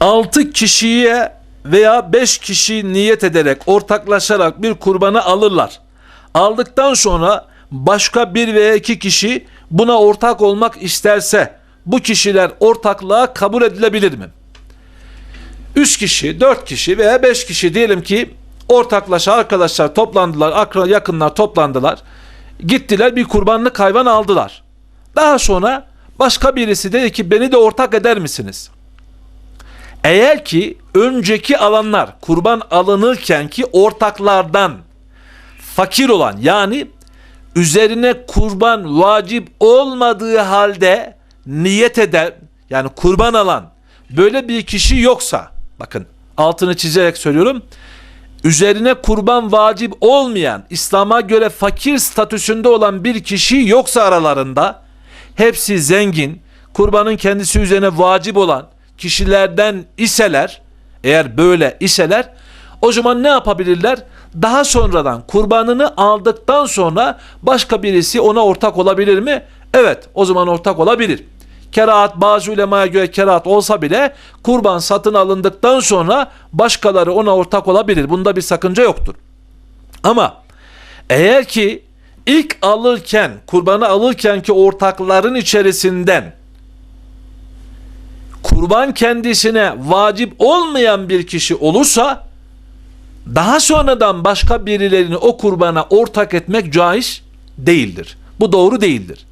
6 kişiye veya 5 kişi niyet ederek ortaklaşarak bir kurbanı alırlar. Aldıktan sonra başka bir veya iki kişi buna ortak olmak isterse bu kişiler ortaklığa kabul edilebilir mi? 3 kişi, 4 kişi veya 5 kişi diyelim ki ortaklaşa arkadaşlar toplandılar, akra yakınlar toplandılar. Gittiler bir kurbanlık hayvan aldılar. Daha sonra başka birisi dedi ki beni de ortak eder misiniz? Eğer ki önceki alanlar kurban alınırken ki ortaklardan fakir olan yani üzerine kurban vacip olmadığı halde niyet eden yani kurban alan böyle bir kişi yoksa bakın altını çizerek söylüyorum üzerine kurban vacip olmayan İslam'a göre fakir statüsünde olan bir kişi yoksa aralarında hepsi zengin kurbanın kendisi üzerine vacip olan kişilerden iseler eğer böyle iseler o zaman ne yapabilirler? Daha sonradan kurbanını aldıktan sonra başka birisi ona ortak olabilir mi? Evet o zaman ortak olabilir. Kerahat bazı ulemaya göre kerahat olsa bile kurban satın alındıktan sonra başkaları ona ortak olabilir. Bunda bir sakınca yoktur. Ama eğer ki ilk alırken kurbanı alırken ki ortakların içerisinden kurban kendisine vacip olmayan bir kişi olursa daha sonradan başka birilerini o kurbana ortak etmek caiz değildir. Bu doğru değildir.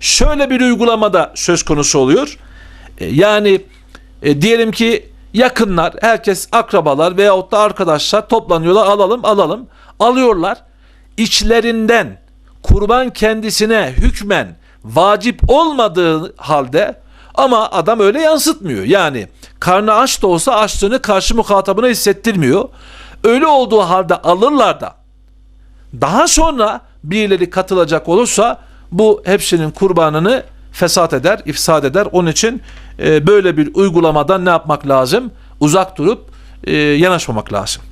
Şöyle bir uygulamada söz konusu oluyor. E, Yani e, diyelim ki yakınlar, herkes akrabalar veyahut da arkadaşlar toplanıyorlar alalım alalım. Alıyorlar. İçlerinden kurban kendisine hükmen vacip olmadığı halde ama adam öyle yansıtmıyor. Yani karnı aç da olsa açlığını karşı muhatabına hissettirmiyor. Öyle olduğu halde alırlar da daha sonra birileri katılacak olursa bu hepsinin kurbanını fesat eder, ifsad eder. Onun için e, böyle bir uygulamadan ne yapmak lazım? Uzak durup e, yanaşmamak lazım.